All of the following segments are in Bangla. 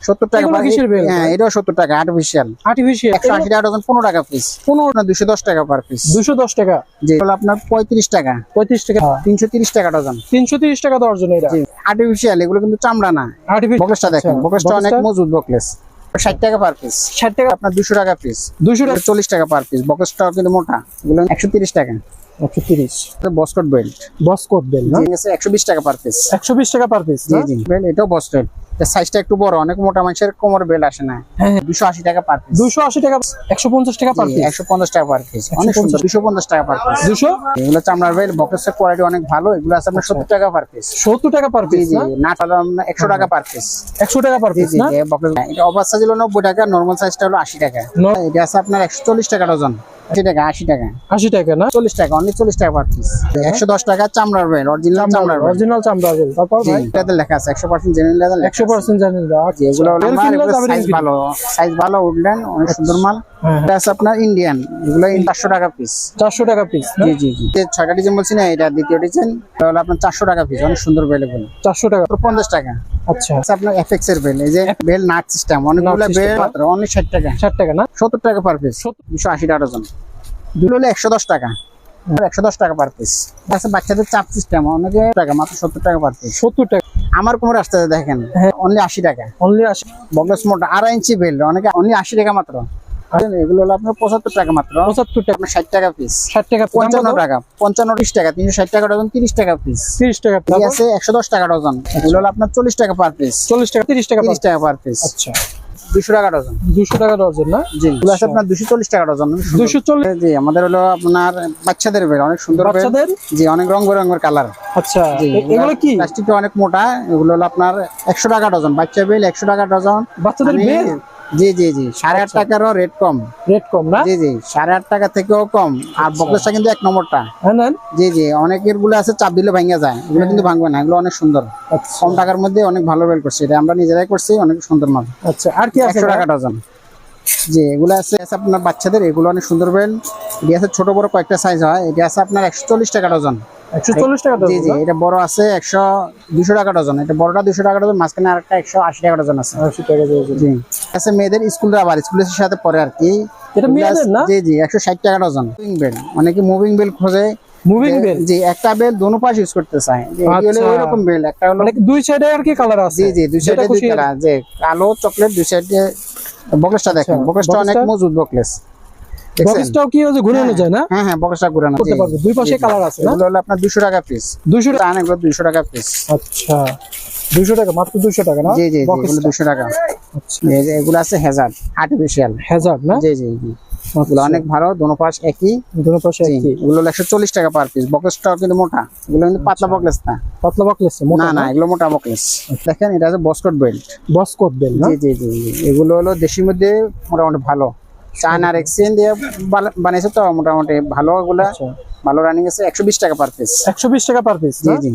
সত্তর টাকা? হ্যাঁ এটাও সত্তর টাকা আর্টিফিশিয়াল আর্টিফিশিয়াল একশো আশি টাকা ডজন পনেরো টাকা পিস পনেরো? না দুশো দশ টাকা পার পিস দুশো দশ টাকা? যে হলো আপনার পঁয়ত্রিশ টাকা। পঁয়ত্রিশ টাকা? তিনশো তিরিশ টাকা ডজন তিনশো তিরিশ টাকা এটা? আর্টিফিশিয়াল এগুলো কিন্তু চামড়া না। বকলেসটা দেখেন বকলেসটা অনেক মজবুত বকলেস। ষাট টাকা পার পিস ষাট টাকা? আপনার দুশো টাকা পিস দুশো টাকা? চল্লিশ টাকা পার পিস বকলেসটাও কিন্তু মোটা। এগুলো একশো তিরিশ টাকা। একশো তিরিশ। বস্কট বেল্ট বসকোট একশো বিশ টাকা পার পিস একশো বিশ টাকা পার পিস জি জি। বেল্ট এটাও বস্কট সাইজটা একটু বড় অনেক মোটা মানুষের কোমর বেল্ট আসে না। হ্যাঁ দুশো আশি টাকা পার পিস দুশো আশি টাকা একশো পঞ্চাশ টাকা পার পিস একশো পঞ্চাশ টাকা পার পিস অনেক সুন্দর দুশো পঞ্চাশ। টাকা পার পিস দুশো এগুলো চামড়ার বেল্ট বক্সের কোয়ালিটি অনেক ভালো এগুলো আছে আপনার সত্তর টাকা পার পিস সত্তর টাকা পার জি পিস না? তাহলে আপনার একশো টাকা পার পিস একশো টাকা পার জি পিস জি না? বক্স এটা অফার সাইজ হলো নব্বই টাকা নর্মাল সাইজটা হলো আশি টাকা। এটা আছে আপনার একশো চল্লিশ টাকা ডজন আশি টাকা আশি টাকা। আশি টাকা না? চল্লিশ টাকা চল্লিশ টাকা পার পিস একশো দশ টাকা চামড়ার বেল্ট অরিজিনাল চামড়ার অরিজিনাল চামড়া বেল তারপর এটাতে লেখা আছে একশো পার্সেন্ট জেনুইন লেদার একশো পার্সেন্ট জানেন এগুলো হলো আমার এগুলো সাইজ ভালো সাইজ ভালো উডল্যান্ড অনেক সুন্দর মাল। হ্যাঁ, এটা আছে আপনার ইন্ডিয়ান এগুলো চারশো টাকা পিস চারশো টাকা পিস জি জি জি। ছয়টা ডিজাইন বলছি না এটা দ্বিতীয় ডিজাইন এটা হলো আপনার চারশো টাকা পিস অনেক সুন্দর বেল এগুলো। চারশো টাকা। পঞ্চাশ টাকা। আচ্ছা। আপনার এফএক্স এর বেল এই যে বেল নাট সিস্টেম অনেকগুলো বেল মাত্র ষাট টাকা। ষাট টাকা না? সত্তর টাকা পার পিস দুশো আশি টাকা দুটো হলো একশো দশ টাকা। একশো দশ টাকা পার পিস আছে বাচ্চাদের চাপ সিস্টেম অনেকে টাকা মাত্র সত্তর টাকা পার পিস সত্তর টাকা। আমার কোমর আসতে দেখেন হ্যাঁ। অনলি আশি টাকা। অনলি আশি। বগলস মোটা আড়াই ইঞ্চি বেল অনেকে অনলি আশি টাকা মাত্র। এগুলো হলো আপনার পঁচাত্তর টাকা মাত্র। পঁচাত্তর টাকা। ষাট টাকা পিস ষাট টাকা পঞ্চান্ন টাকা পঞ্চান্ন ত্রিশ টাকা তিনশো ষাট টাকা ডজন তিরিশ টাকা পিস তিরিশ টাকা ঠিক আছে একশো দশ টাকা ডজন এগুলো হলো আপনার চল্লিশ টাকা পার পিস চল্লিশ টাকা তিরিশ টাকা তিরিশ টাকা পার পিস আচ্ছা। দুশো টাকা ডজন। টাকা না? জি। আপনার ডজন। জি আমাদের হলো আপনার বাচ্চাদের বেল অনেক সুন্দর বাচ্চাদের? জি অনেক রং বেরঙের কালার। আচ্ছা এগুলো কি? প্লাস্টিকটা অনেক মোটা এগুলো হলো আপনার একশো টাকা ডজন। বাচ্চা বেল একশো টাকা ডজন। বাচ্চাদের বেল? জি জি জি। সাড়ে আট টাকারও রেট কম। রেট কম না? জি জি। সাড়ে আট টাকা থেকেও কম। আর বকলেসটা কিন্তু এক নম্বরটা। হ্যাঁ জি জি। অনেকেরগুলো আছে চাপ দিলে ভাঙা যায়। এগুলো কিন্তু ভাঙবে না। এগুলো অনেক সুন্দর। আচ্ছা। কম টাকার মধ্যে অনেক ভালো বেল করছে। এটা আমরা নিজেরাই করছি অনেক সুন্দর মাল। আচ্ছা। আর কি আছে একশো টাকা ডজন। জি এগুলো আছে আছে আপনার বাচ্চাদের। এগুলো অনেক সুন্দর বেল এটি আছে ছোট বড় কয়েকটা সাইজ হয়। এটা আছে আপনার একশো চল্লিশ টাকা ডজন। একশো চল্লিশ টাকা জি জি এটা বড় আছে একশো দুশো টাকা ডজন। এটা বড়টা দুশো টাকা ডজন মাঝখানে আরেকটা একশো আশি টাকা ডজন আছে। আশি টাকা দর্জন জি। আছে মেয়েদের স্কুল আবার স্কুলের সাথে পরে আর কি। এটা মেয়েদের না? জি জি একশো ষাট টাকা ডজন। মুভিং বেল অনেকে মুভিং বেল খোঁজে। মুভিং বেল জি একটা বেল দোনো পাশ ইউজ করতে চায়। হলো আচ্ছা। বেল একটা হলো মানে দুই সাইডে আর কি কালার আছে? জি জি দুই সাইডে দুই কালার যে কালো চকলেট দুই সাইডে বকলেসটা দেখেন। আচ্ছা, বকলেসটা অনেক? মজবুত বকলেস? বক্সটাও কি হচ্ছে ঘুরানো যায় না? হ্যাঁ হ্যাঁ বকলেসটা ঘুরানো করতে পারবে। দুই পাশে জি, জি। কালার আছে না? হলো আপনার দুশো টাকা পিস দুশো টাকা? চান এগুলো টাকা পিস আচ্ছা। দুশো টাকা মাত্র দুশো টাকা না? জি জি জি এগুলো টা। দুশো টাকা। আচ্ছা। এগুলো আছে হেজার আর্টিফিশিয়াল হ্যাজার্ড না? জি জি জি। অনেক ভালো দোনো পাশ একই। দুটো পাশে একই। এগুলো একশো চল্লিশ টাকা পার পিস বকলেসটাও কিন্তু মোটা। এগুলো কিন্তু পাতলা বকলেস না। পাতলা বকলেস না না এগুলো মোটা বকলেস দেখেন এটা আছে বস্কট বেল্ট। বসকোট বেল না? জি জি জি জি। এগুলো হলো দেশির মধ্যে মোটামুটি ভালো। চায়নার এক্সচেঞ্জ দিয়ে বানা- বানিয়েছে তো মোটামুটি ভালো ওগুলা আচ্ছা। ভালো রানিং আছে একশো বিশ টাকা পার পিস একশো বিশ টাকা পার পিস জি জি।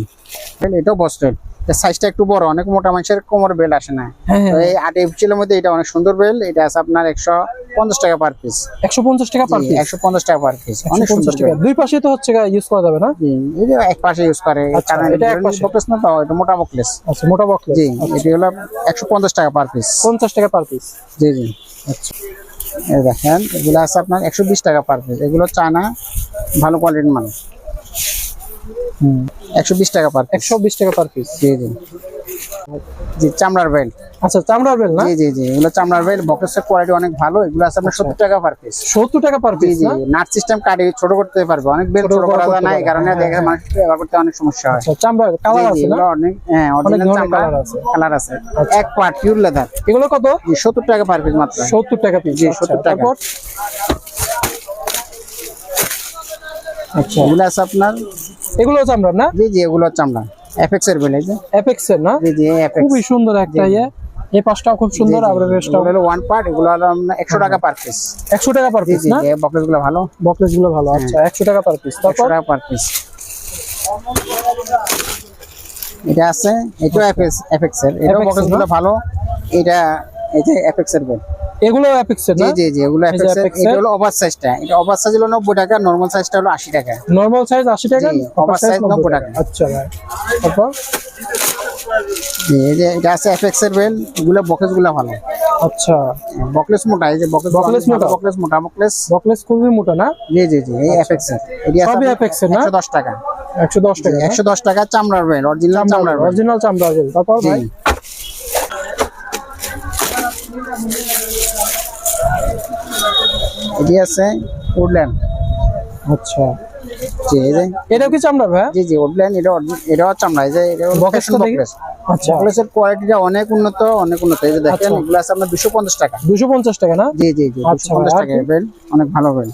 এটাও বস্টেড সাইজটা একটু বড় অনেক মোটা মানুষের কোমর বেল আসে না। হ্যাঁ হ্যাঁ। এই আর্টিফিশিয়ালের মধ্যে এটা অনেক সুন্দর বেল এটা আছে আপনার একশো পঞ্চাশ টাকা পার পিস একশো পঞ্চাশ টাকা পার পিস একশো পঞ্চাশ টাকা পার পিস অনেক সুন্দর টাকা। দুই পাশে তো হচ্ছে ইউজ করা যাবে না? এই যে এক পাশে ইউজ করে আচ্ছা, কারণ এটা এক পাশে। বকলেস না তো এটা মোটা বকলেস। আচ্ছা মোটা বকলেস। জি এটি হলো একশো পঞ্চাশ টাকা পার পিস পঞ্চাশ টাকা পার পিস জি জি আচ্ছা। এই দেখেন এগুলো আছে আপনার একশো বিশ টাকা পার পিস এগুলো চায়না ভালো কোয়ালিটির মাল। একশো বিশ টাকা পার একশো বিশ টাকা পার পিস জি জি। জি চামড়ার বেল্ট আচ্ছা চামড়ার বেল না? জি জি জি এগুলো চামড়ার বেল্ট বক্সের কোয়ালিটি অনেক ভালো। এগুলো আছে আপনার সত্তর টাকা পার পিস সত্তর টাকা per piece G nut system কাটে ছোট করতে পারবে। অনেক বেল ছোট করা যায় না। এই কারণে দেখে মানুষ ব্যবহার করতে অনেক সমস্যা হয়। আচ্ছা চামড়া কালার আছে না? অনেক হ্যাঁ অরিজিনাল ধরনের আছে। কালার আছে। আচ্ছা। এক পার্ট পিওর লেদার এগুলো কত? সত্তর টাকা পার পিস মাত্র। সত্তর টাকা পিস জি, 70 টাকা। আচ্ছা। এগুলো আছে আপনার এগুলো চামড়া না? জি জি এগুলো চামড়া। এফএক্স এর বেল এই যে। এপেক্স এর না? জি জি এফএক্স খুবই সুন্দর একটা ইয়ে। এই পাশটাও খুব সুন্দর আর এগুলো হলো ওয়ান পার্ট এগুলো হলো আপনার একশো টাকা পার পিস একশো টাকা পার পিস জি না? বক্সগুলো ভালো। বকলেসগুলো ভালো আচ্ছা একশো টাকা পার পিস তারপর? টাকা পার পিস এটা আছে এটাও এফএক্স এফএক্স এর। এটাও FX বক্সগুলো ভালো। এটা এই যে এফএক্স এর বেল এগুলো এপেক্স এর জি জি জি এগুলো এর। এটা হলো ওভার সাইজটা এটা ওভার সাইজ হলো নব্বই টাকা নর্মাল সাইজটা হলো আশি টাকা। নরমাল সাইজ আশি টাকা জি, upper oversize 90 টাকা। আচ্ছা ভাই তারপর? এই যে এটা আছে বেল এগুলো বকেসগুলো ভালো। আচ্ছা। বকলেস মোটা এই যে বকলেস Bockless মোটা? বকলেস মোটা বকলেস বকলেস খুবই মোটা না? জি জি জি এই এর এটি সবই FX না? একশো দশ টাকা। একশো দশ টাকা একশো দশ টাকা চামড়ার বেল অরিজিনাল চামড়ার অরিজিনাল চামড়া আছে তারপর ভাই? এটি আছে উডল্যান্ড আচ্ছা। জি এই যে। কি চামড়া ভাই? জি জি উডল্যান্ড এটা এটাও চামড়া এই যে এটা তো আচ্ছা। কোয়ালিটিটা অনেক উন্নত অনেক উন্নত। এই যে দেখেন আচ্ছা। এগুলো আছে আপনার দুশো পঞ্চাশ টাকা। দুশো পঞ্চাশ টাকা না? জি জি জি আচ্ছা, টাকা কি? অনেক ভালো বেল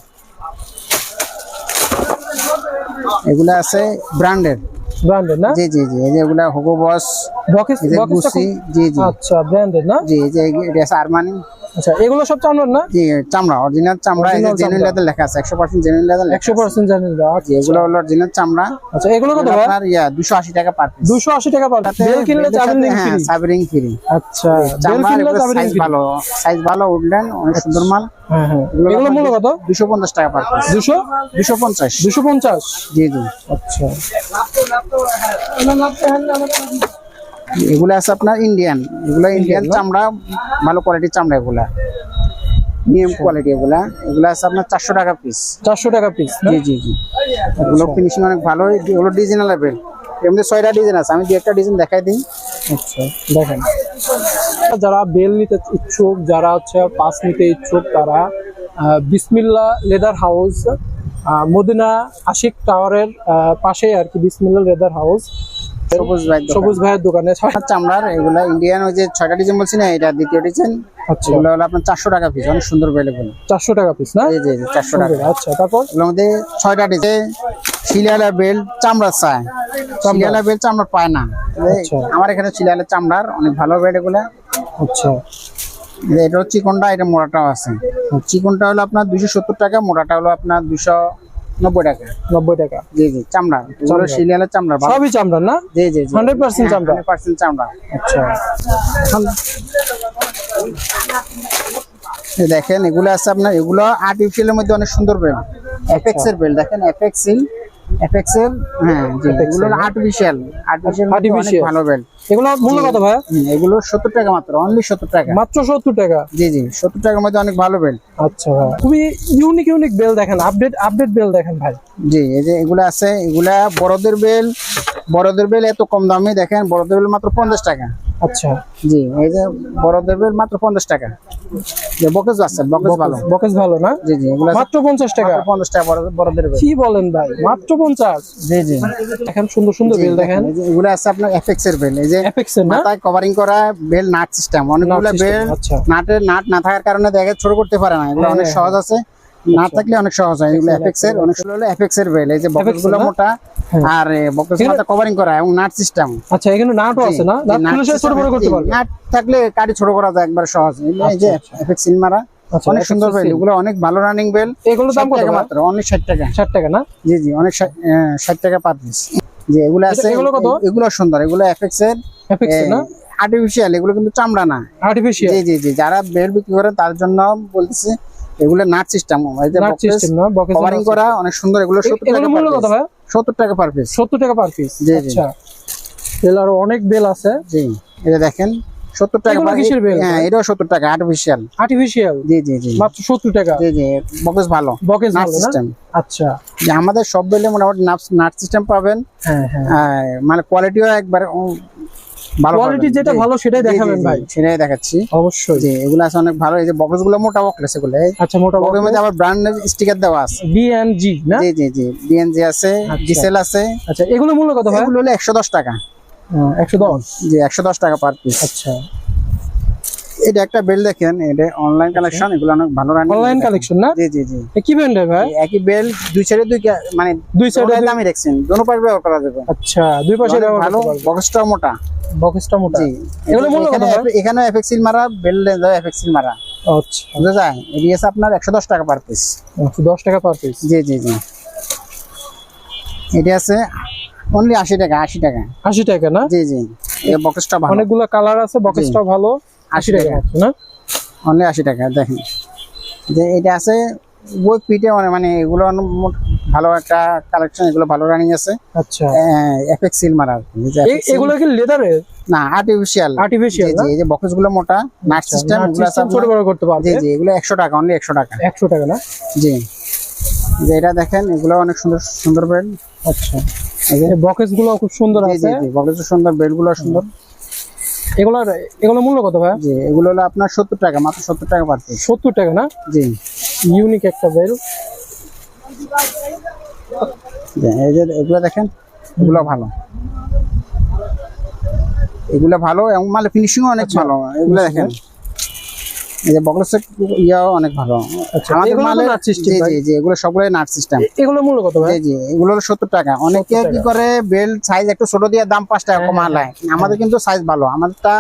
এগুলা আছে ব্র্যান্ডের ব্র্যান্ডেড না? জি জি জি এই যে এগুলা হুগো বস বকেস গুচি জি জি। আচ্ছা ব্র্যান্ডেড না? জি যে এটা আরমানি আচ্ছা এগুলো সব চামড়ার না? জি চামড়া অরিজিনাল চামড়া এই যে জেনুইন লেদার লেখা আছে একশো পার্সেন্ট জেনুইন লেদার লেখা একশো পার্সেন্ট জানেন জি এগুলো হলো অরিজিনাল চামড়া। আচ্ছা এগুলো কত ভাই? আপনার ইয়া দুশো আশি টাকা পার পিস দুশো আশি টাকা পার বেল কিনলে চাবেন রিং হ্যাঁ ফ্রি সাবরিং ফ্রি আচ্ছা বেল কিনলে চাবেন রিং ফ্রি ভালো সাইজ ভালো উডল্যান্ড অনেক সুন্দর মাল। হ্যাঁ হ্যাঁ। এগুলো মূল্য কত? দুশো পঞ্চাশ টাকা পার পিস দুশো? দুশো পঞ্চাশ। দুশো পঞ্চাশ। জি জি। আচ্ছা। এগুলো আছে আপনার ইন্ডিয়ান এগুলো ইন্ডিয়ান চামড়া ভালো কোয়ালিটির চামড়া এগুলা। নিয়ম কোয়ালিটি এগুলা। এগুলো আছে আপনার চারশো টাকা পিস চারশো টাকা পিস জি জি জি। এগুলো ফিনিশিং অনেক ভালো। এগুলো ডিজাইনাল লেভেল এমনি ছয়টা ডিজাইন আছে। আমি দু একটা ডিজাইন দেখাই দিই। আচ্ছা দেখেন। যারা বেল নিতে ইচ্ছুক যারা হচ্ছে পাস নিতে ইচ্ছুক তারা বিসমিল্লা লেদার হাউস মদিনা আশিক টাওয়ারের পাশে আর কি বিসমিল্লা লেদার হাউস। সবুজ ভাই সবুজ ভাইয়ের দোকানে। চামড়ার এগুলো ইন্ডিয়ান ওই যে ছয়টা ডিজাইন বলছি না এটা দ্বিতীয় ডিজাইন আচ্ছা। এগুলো হলো আপনার চারশো টাকা পিস অনেক সুন্দর চারশো টাকা পিস না? চারশো টাকা। আচ্ছা তারপর? এগুলোর মধ্যে ছয়টা ডিজাইন শিলিয়ালা বেল চামড়া চায়। শিলিয়ালা বেল চামড়া পায় না। আচ্ছা। আমার এখানে শিলিয়ালা চামড়ার অনেক ভালো বেল এগুলা আচ্ছা। এটা হচ্ছে চিকনটা এটা মোড়াটাও আছে। চিকনটা হলো আপনার দুইশো সত্তর টাকা মোড়াটা হলো আপনার দুশো নব্বই টাকা। নব্বই টাকা। জি জি চামড়া। চামড়া। চামড়া সবই চামড়া না? জি জি 100% চামড়া? পার্সেন্ট চামড়া। আচ্ছা। দেখেন এগুলো আছে আপনার এগুলো আর্টিফিশিয়ালের মধ্যে অনেক সুন্দর বেল এফএক্স এর বেল দেখেন এফএক্স এর এফএক্স হ্যাঁ এগুলো আর্টিফিশিয়াল আর্টিফিশিয়াল ভালো বেল এগুলো মূল্য কত ভাই এগুলো সত্তর টাকা মাত্র অনলি সত্তর টাকা। মাত্র সত্তর টাকা? জি জি সত্তর টাকার মধ্যে অনেক ভালো বেল আচ্ছা ভাই খুবই ইউনিক ইউনিক বেল দেখেন আপডেট আপডেট বেল দেখেন ভাই। জি এই যে এগুলো আছে এগুলা বড়দের বেল বড়দের বেল এত কম দামে দেখেন বড়দের বেল মাত্র পঞ্চাশ টাকা। আচ্ছা। জি এই যে বড়দের বেল মাত্র পঞ্চাশ টাকা। যে বকেস আছে বকেস ভালো। বকেস ভালো না? জি জি মাত্র পঞ্চাশ টাকা? পঞ্চাশ টাকা বড় বড়দের বেল কি বলেন ভাই? মাত্র পঞ্চাশ? জি জি। দেখেন সুন্দর সুন্দর বেল দেখেন এগুলো আছে আপনার এফএক্স এর বেল। এই যে এফেক্স এর না? মাথায় কভারিং করা বেল নাট সিস্টেম অনেকগুলো বেল। নাটের নাট না থাকার কারণে দেখে ছোট করতে পারে না। এগুলো হ্যাঁ, অনেক হ্যাঁ, সহজ আছে। না থাকলে অনেক সহজ হয়। এগুলো এফএক্স এর অনেক হলো এফএক্স এর বেল এই যে বক্সগুলো মোটা হ্যাঁ। আর বক্স এগুলো- মাথা কভারিং করা এবং নাট সিস্টেম আচ্ছা এখানে নাটও আছে না? নাট খুলে ছোট বড় করতে পারবে? নাট থাকলে কাটি ছোট করা যায় একবার সহজ। এই যে আচ্ছা, এফএক্স সিল মারা আচ্ছা, অনেক সুন্দর বেল এগুলো অনেক ভালো রানিং বেল এগুলোর দাম কত মাত্র অনলি ষাট টাকা। ষাট টাকা না? জি জি অনেক ষাট আহ, ষাট টাকা পার পিস যে এগুলো আছে এগুলো কত? এগুলো সুন্দর এগুলো এফএক্স এর এফেক্স এর না? আর্টিফিশিয়াল এগুলো কিন্তু চামড়া না। আর্টিফিশিয়াল জি জি জি যারা বেল বিক্রি করে তার জন্য বলতেছি এগুলো নাট সিস্টেম এই যে নাট সিস্টেম না কভারিং করা অনেক সুন্দর এগুলো সত্তর এগুলো টাকা মূল্য কত ভাই? সত্তর টাকা পার পিস সত্তর টাকা পার পিস জি। আচ্ছা। বেল আরও অনেক বেল আছে। জি এটা দেখেন সত্তর টাকা এগুলো কিসের বেল? হ্যাঁ এটাও সত্তর টাকা আর্টিফিশিয়াল আর্টিফিশিয়াল জি জি জি। মাত্র সত্তর টাকা? জি জি বক্স ভালো। বকেস ভালো সিস্টেম আচ্ছা। যে আমাদের সব বেলে মোটামুটি নাট সিস্টেম পাবেন। হ্যাঁ হ্যাঁ। মানে কোয়ালিটিও একবার কোয়ালিটি যেটা ভালো সেটাই দেখাবেন ভাই। সেটাই দেখাচ্ছি। অবশ্যই। জি এগুলো আছে অনেক ভালো। এই যে বক্সগুলো মোটা বক্স এগুলো এই আচ্ছা মোটা বক্সের মধ্যে আবার ব্র্যান্ডের স্টিকার দেওয়া আছে। বিএনজি না? জি জি জি বিএনজি আছে আচ্ছা। ডিসেল আছে। আচ্ছা এগুলো মূল্য কত ভাই? এগুলো হলো একশো দশ টাকা। একশো দশ। জি একশো দশ টাকা পার পিস আচ্ছা। এটা একটা বেল দেখেন এটা অনলাইন কালেকশন এগুলো অনেক ভালো রানিং অনলাইন কালেকশন না? জি জি জি। কি ব্র্যান্ডের ভাই? একই বেল দুই সাইডে দুই মানে দুই সাইডে দুই দামি রাখছেন দোনো পাশে ব্যবহার করা যাবে। আচ্ছা দুই পাশে ব্যবহার ভালো বক্সটাও মোটা। বক্সটা মোটা। জি। এগুলো মূল্য কত এখানে এফএক্সিল মারা বেল এফএক্সিল মারা। আচ্ছা। বুঝা যায় আছে আপনার একশো দশ টাকা পার পিস একশো দশ টাকা পার পিস জি জি জি। এটি আছে অনলি আশি টাকা আশি টাকা। আশি টাকা না? জি জি। এই বক্সটা ভালো। অনেকগুলো কালার আছে বক্সটা ভালো। আশি আশি টাকা। টাকা না? অনলি আশি টাকা দেখেন। যে এটা আছে ওই পিঠে মানে এগুলো ভালো একটা কালেকশন এগুলো ভালো রানিং আছে। আচ্ছা। এফেক্স সিল মারা এগুলো কি লেদারের না আর্টিফিশিয়াল আর্টিফিশিয়াল জি এই যে বক্সগুলো মোটা নাট সিস্টেম এগুলো ছোট বড় করতে পারবে? জি জি এগুলো একশো টাকা অনলি একশো টাকা। একশো টাকা না? জি। যে এটা দেখেন এগুলো অনেক সুন্দর সুন্দর বেড আচ্ছা। বকেসগুলো খুব সুন্দর আছে। বক্স সুন্দর বেডগুলো সুন্দর। এগুলোর এগুলো মূল্য কত ভাই? জি এগুলো হলো আপনার সত্তর টাকা মাত্র সত্তর টাকা পার পিস সত্তর টাকা না? জি। ইউনিক একটা বেল এই যে এগুলো দেখেন এগুলো ভালো। এগুলো ভালো এবং মালে ফিনিশিংও অনেক আচ্ছা। ভালো। এগুলো দেখেন। এই যে বকলেসের ইয়াও অনেক ভালো। আমাদের মালে জি জি জি এগুলো সবগুলোই নাট সিস্টেম। এগুলো মূল্য কত ভাই? জি জি এগুলো হলো সত্তর টাকা। অনেকে কি করে বেল্ট সাইজ একটু ছোট দিয়ে দাম পাঁচ টাকা কমালায় আমাদের কিন্তু সাইজ ভালো। আমাদেরটা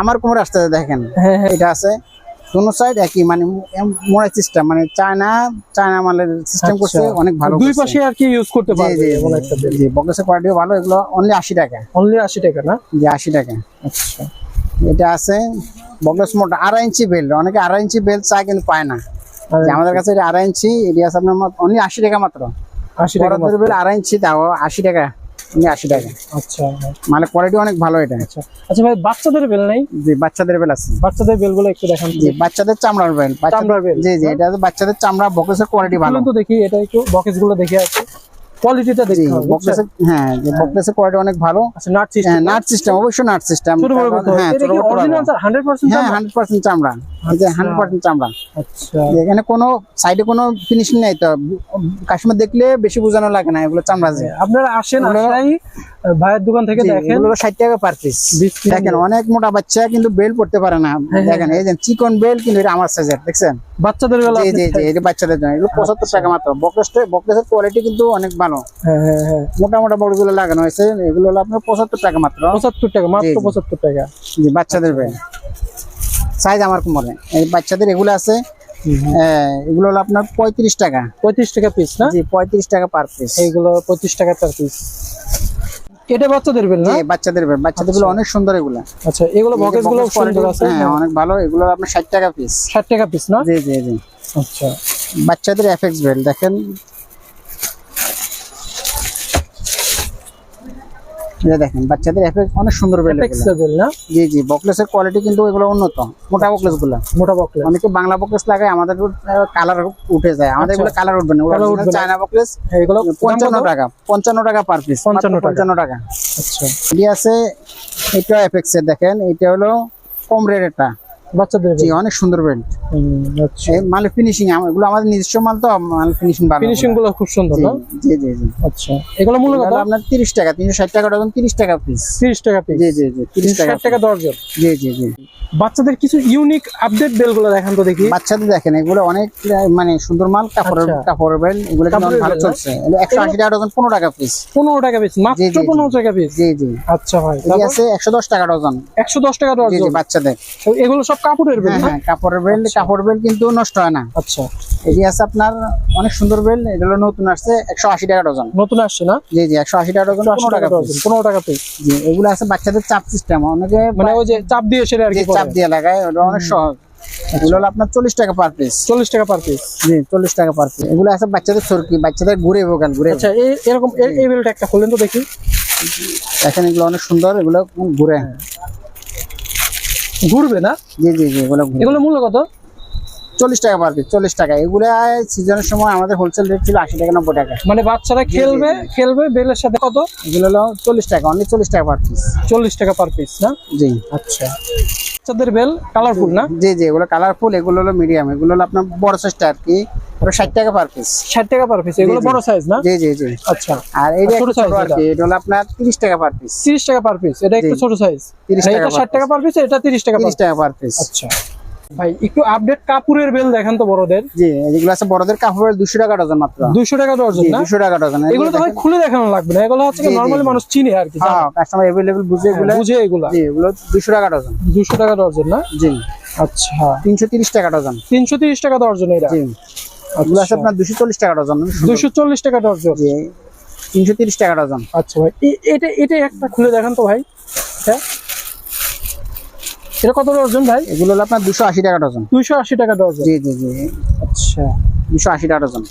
আমার কোমরে আসতে দেখেন। হ্যাঁ হ্যাঁ। এটা আছে। দুনো সাইড একই মানে মোড়াই সিস্টেম মানে চায়না চায়না মালের সিস্টেম করছে আচ্ছা। অনেক ভালো দুই পাশে আর কি ইউজ করতে পারবে জি জি বক্সের কোয়ালিটিও ভালো এগুলো অনলি আশি টাকা। অনলি আশি টাকা না? জি আশি টাকা। আচ্ছা। এটা আছে বক্স মোটা আড়াই ইঞ্চি বেল্ট। অনেকে আড়াই ইঞ্চি বেল্ট চায় কিন্তু পায় না। আমাদের কাছে এটা আড়াই ইঞ্চি এটি আছে আপনার অনলি আশি টাকা মাত্র। আশি টাকা আড়াই ইঞ্চি তাও আশি টাকা আশি টাকা। আচ্ছা। মানে কোয়ালিটি অনেক ভালো এটা। আচ্ছা। আচ্ছা ভাই বাচ্চাদের বেল নাই? জি বাচ্চাদের বেল আছে। বাচ্চাদের বেলগুলো একটু দেখান। জি বাচ্চাদের চামড়ার বেল চামড়ার বেল জি জি এটা বাচ্চাদের চামড়া বক্সের কোয়ালিটি ভালো। তো দেখি এটা একটু বকেসগুলো দেখে আছে কোয়ালিটিটা? হ্যাঁ কোয়ালিটি অনেক ভালো। আচ্ছা নাট সিস্টেম হ্যাঁ নাট সিস্টেম অবশ্যই নাট সিস্টেম হ্যাঁ অরিজিনাল হবে। 100% হ্যাঁ হান্ড্রেড পার্সেন্ট চামড়া। এই যে হান্ড্রেড পার্সেন্ট চামড়া। আচ্ছা। এখানে কোনো সাইডে কোনো ফিনিশিং নেই তো কাশ্মীর দেখলে বেশি বোঝানো লাগে না এগুলো চামড়া যে। আপনারা আসেন আসাই ভাইয়ের দোকান থেকে দেখেন। এগুলো ষাট টাকা পার পিস দেখেন অনেক মোটা বাচ্চা কিন্তু বেল পড়তে পারে না। হ্যাঁ, দেখেন এই যে চিকন বেল কিন্তু এটা আমার সাইজের দেখছেন? বাচ্চাদের বেলা জি জি জি এটা বাচ্চাদের জন্য এগুলো পঁচাত্তর টাকা মাত্র। বকলেসটা বকলেসের কোয়ালিটি কিন্তু অনেক ভালো। হ্যাঁ হ্যাঁ হ্যাঁ। মোটা মোটা বড়গুলো লাগানো হয়েছে এগুলো হলো আপনার পঁচাত্তর টাকা মাত্র। পঁচাত্তর টাকা মাত্র। পঁচাত্তর টাকা। জি বাচ্চাদের সাইজ আমার কোমরে এই বাচ্চাদের এগুলো আছে এগুলো হলো আপনার পঁয়ত্রিশ টাকা। পঁয়ত্রিশ টাকা পিস না? জি পঁয়ত্রিশ টাকা পার পিস এইগুলো পঁচিশ টাকা চার পিস এটা বাচ্চাদের বেল না? বাচ্চাদের বেল বাচ্চাদেরগুলো অনেক সুন্দর এগুলো। আচ্ছা এগুলো বকেসগুলো সুন্দর আছে। হ্যাঁ অনেক ভালো। এগুলো আপনার ষাট টাকা পিস ষাট টাকা পিস না? জি জি জি। আচ্ছা। বাচ্চাদের এফএক্স বেল দেখেন। দেখেন বাচ্চাদের এফএক্স অনেক সুন্দর না? জি জি বকলেসের কোয়ালিটি কিন্তু এগুলো উন্নত মোটা বকলেসগুলো। মোটা বকলেস অনেকে বাংলা বকলেস লাগায় আমাদের কালার উঠে যায়। আমাদের আচ্ছা। এগুলো কালার উঠবে না। চায়না বকলেস এগুলো পঞ্চান্ন টাকা পঞ্চান্ন টাকা পার পিস 55 টাকা। পঞ্চান্ন টাকা। আচ্ছা। এটি আছে এটা এর দেখেন এটা হলো কম রেটেরটা বাচ্চাদের জি অনেক সুন্দর বেল্ট আচ্ছা। এই ফিনিশিং এগুলো আমাদের নিজস্ব মাল তো মাল ফিনিশিং ভালো ফিনিশিংগুলো। খুব সুন্দর না? জি জি জি। আচ্ছা। এগুলো মূল্য কত? আপনার তিরিশ টাকা তিনশো ষাট টাকা ডজন তিরিশ টাকা পিস তিরিশ টাকা পিস জি জি জি তিরিশ টাকা ষাট টাকা দর্জন জি জি জি। বাচ্চাদের কিছু ইউনিক আপডেট বেলগুলো দেখান তো দেখি। বাচ্চাদের দেখেন এগুলো অনেক মানে সুন্দর মাল কাপড়ের আচ্ছা। কাপড়ের বেল এগুলো কিন্তু ভালো চলছে। একশো আশি টাকা ডজন পনেরো টাকা পিস পনেরো টাকা পিস মাত্র জি, জি। পনেরো টাকা পিস জি জি। আচ্ছা ভাই আছে একশো দশ টাকা ডজন। একশো দশ টাকা ডজন জি বাচ্চাদের। এগুলো সব কাপড়ের বেল হ্যাঁ হ্যাঁ কাপড়ের বেল কাপড় বেল কিন্তু নষ্ট হয় না। আচ্ছা। এটি আছে আপনার অনেক সুন্দর বেল এগুলো নতুন আসছে একশো আশি টাকা ডজন নতুন আসছে না? জি জি একশো আশি টাকা ডজন পনেরো টাকা পনেরো টাকা পিস জি এগুলো আছে বাচ্চাদের চাপ সিস্টেম অনেকে মানে ওই যে চাপ দিয়ে সেটা আর কি চাপ দিয়ে লাগায় ওটা অনেক সহজ। এগুলো হলো আপনার চল্লিশ টাকা পার পিস চল্লিশ টাকা পার পিস জি চল্লিশ টাকা পার পিস এগুলো আছে বাচ্চাদের সরকি বাচ্চাদের ঘুরে ভোগাল ঘুরে আচ্ছা এই এরকম এই- এই বেলটা একটা খুলেন তো দেখি। দেখেন এগুলো অনেক সুন্দর এগুলো ঘুরে। ঘুরবে না? জি জি জি এগুলো মূল্য কত? চল্লিশ টাকা পার পিস চল্লিশ টাকা। এগুলো সিজনের সময় আমাদের হোলসেল রেট ছিল আশি টাকা নব্বই টাকা। মানে বাচ্চারা খেলবে খেলবে বেলের সাথে কত? এগুলো হলো চল্লিশ টাকা অনলি চল্লিশ টাকা পার পিস চল্লিশ টাকা পার পিস না? জি। আচ্ছা। বাচ্চাদের বেল কালারফুল না? জি জি এগুলো কালারফুল এগুলো হলো মিডিয়াম এগুলো হলো আপনার বড় সাইজটা আর কি ষাট টাকা পার পিস ষাট টাকা পার পিস এগুলো বড় সাইজ না? জি জি জি। আচ্ছা। আর ছোট একটু আর কি এটা হলো আপনার তিরিশ টাকা পার পিস তিরিশ টাকা পার পিস এটা একটু ছোট সাইজ 30 টাকা এটা ষাট টাকা পার পিস এটা তিরিশ টাকা তিরিশ টাকা পার পিস আচ্ছা। ভাই একটু আপডেট কাপুরের বেল দেখেন তো বড়দের। জি এগুলো আছে বড়দের কাপড়ের দুশো টাকা ডজন মাত্র। দুশো টাকা দর্জন না? দুশো টাকা ডজন এগুলো তো ভাই খুলে দেখানো লাগবে না। এগুলো হচ্ছে জি, জি, নর্মালি জি। মানুষ চিনে আর কি হ্যাঁ কাস্টমার বুঝে এগুলো। বুঝে এগুলা। জি এগুলো দুশো টাকা ডজন। দুশো টাকা দর্জন না? জি। আচ্ছা। তিনশো তিরিশ টাকা ডজন। তিনশো তিরিশ টাকা দর্জন এটা জি। এগুলো আছে আপনার দুশো চল্লিশ টাকা ডজন। দুশো চল্লিশ টাকা দর্জন জি তিনশো তিরিশ টাকা ডজন। আচ্ছা ভাই এটা এটা একটা খুলে দেখান তো ভাই। এটা এটা কত দর্জন ভাই? এগুলো হলো আপনার দুশো আশি টাকা ডজন। দুইশো আশি টাকা দর্জন জি জি জি। আচ্ছা। দুশো আশি টাকা ডজন।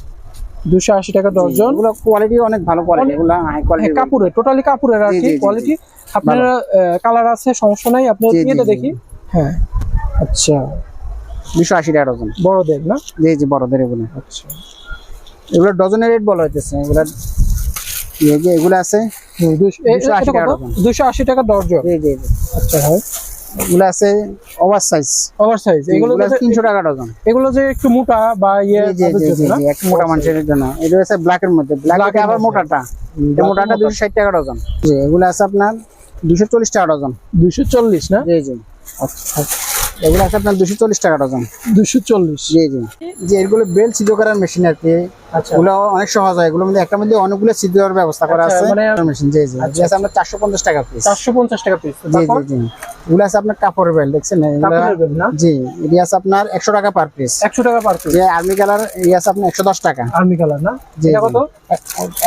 দুশো আশি টাকা ডজন। এগুলো কোয়ালিটি অনেক ভালো কোয়ালিটি অনেক- এগুলো হাই কোয়ালিটি হ্যাঁ, কাপড়ের টোটালি কাপড়ের আর কি কোয়ালিটি আপনার কালার আছে সমস্যা নাই। দেখি। হ্যাঁ আচ্ছা। দুশো আশি টাকা ডজন। বড়দের না? জি জি বড়দের এগুলো। আচ্ছা। এগুলো ডজনের রেট বলা হইতেছে এগুলো এই এগুলো আছে? দুশো এ- 280 টাকা ডজন। দুশো আশি টাকা ডর্জন জি জি জি। আচ্ছা হয় এগুলো আছে ওভার সাইজ ওভার সাইজ এগুলো তিনশো টাকা ডজন। এগুলো যে একটু মোটা বা ইয়ে একটু মোটা মানুষের জন্য। এটা হচ্ছে ব্ল্যাকের মধ্যে। ব্ল্যাক আবার মোটাটা। মোটাটা দুশো ষাট টাকা ডজন। জি এগুলো আছে আপনার দুশো চল্লিশ টাকা ডজন। দুশো চল্লিশ না? জি জি। আচ্ছা। এগুলো আছে আপনার দুশো চল্লিশ টাকা ডজন। দুশো চল্লিশ। জি জি। যে এগুলো বেল সিদ্ধ করার মেশিন আর কি আচ্ছা। এগুলো অনেক সহজ হয়। এগুলোর মধ্যে একটা মধ্যে অনেকগুলো সিদ্ধ করার ব্যবস্থা করা আচ্ছা, আছে। মানে- মেশিন জি জি। আচ্ছা, আছে আপনার চারশো পঞ্চাশ টাকা পিস চারশো পঞ্চাশ টাকা পিস জি জি জি। এগুলো আছে আপনার কাপড়ের বেল দেখছেন? এগুলো জি এটি আছে আপনার একশো টাকা পার পিস একশো টাকা পার পিস আর্মি কালার এই আছে আপনার একশো দশ টাকা। আর্মি কালার না? জি, কত?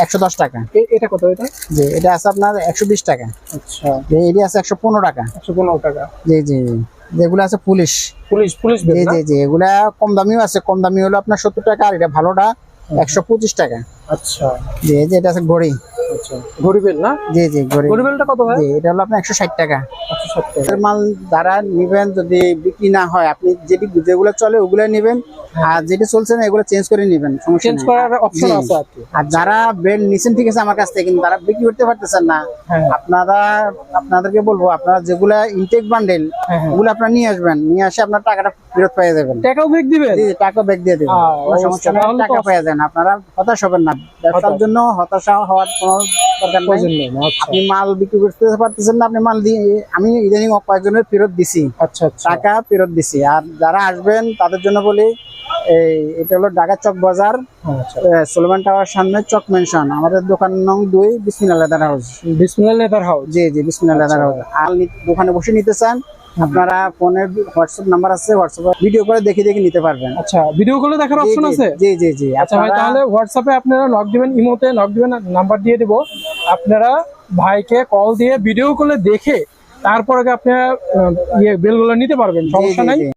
একশো দশ টাকা। এটা কত এটা? জি এটা আছে আপনার একশো বিশ টাকা। আচ্ছা। এটি আছে একশো পনেরো টাকা। একশো পনেরো টাকা। জি জি। যেগুলো আছে পুলিশ। পুলিশ পুলিশ জি জি জি এগুলা কম দামিও আছে। কম দামি হলো আপনার সত্তর টাকা আর এটা ভালোটা একশো পঁচিশ টাকা। আচ্ছা। জি এই যে এটা আছে ঘড়ি। আচ্ছা। ঘড়ি বেল না? জি জি ঘড়ি। ঘড়ি বেলটা কত হয় জি এটা হলো আপনার একশো ষাট টাকা। এর মাল যারা নিবেন যদি বিক্রি না হয় আপনি যেটি যেগুলো চলে ওগুলো নিবেন আর যেটি চলছে না এগুলো চেঞ্জ করে নিবেন চেঞ্জ করার অপশন আছে আর যারা নিছেন ঠিক আছে আমার কাছ থেকে কিন্তু তারা বিক্রি করতে পারতেছেন না। হ্যাঁ। আপনারা আপনাদেরকে বলব আপনারা যেগুলা ইনটেক বান্ডেল হ্যাঁ, হ্যাঁ। ওগুলো আপনারা নিয়ে আসবেন নিয়ে আসে আপনার টাকাটা ফেরত পেয়ে যাবেন। টাকাও ব্যাগ দিবেন? জি, টাকা ব্যাগ দিয়ে দেবেন। কোনো সমস্যা নেই টাকা পেয়ে যান। আপনারা হতাশ হবেন না। ব্যবসার জন্য হতাশা হওয়ার কোনো দরকার নেই আচ্ছা। আপনি মাল বিক্রি করতে পারতেছেন না আপনি মাল দিয়ে আমি ইদানিং কয়েকজনের ফেরত দিছি। আচ্ছা আচ্ছা। টাকা ফেরত দিছি। আর যারা আসবেন তাদের জন্য বলি এই এটা হলো ঢাকা চক বাজার আচ্ছা। সোলমান টাওয়ার সামনে চক মেনশন আমাদের দোকান নং দুই Bismillah leather house Bismillah leather house জি জি বিসমিনা লেদার হাউস আর দোকানে বসে নিতে চান আপনারা ফোনের হোয়াটসঅ্যাপ নাম্বার আছে হোয়াটসঅ্যাপে ভিডিও করে দেখে দেখে নিতে পারবেন। আচ্ছা ভিডিও কলে দেখার অপশন আছে? জি জি জি। আচ্ছা ভাই তাহলে হোয়াটসঅ্যাপে আপনারা নক দিবেন ইমোতে নক দিবেন নাম্বার দিয়ে দিব। আপনারা ভাইকে কল দিয়ে ভিডিও কলে দেখে তারপরে আপনি ইয়ে বিলগুলো নিতে পারবেন সমস্যা নাই।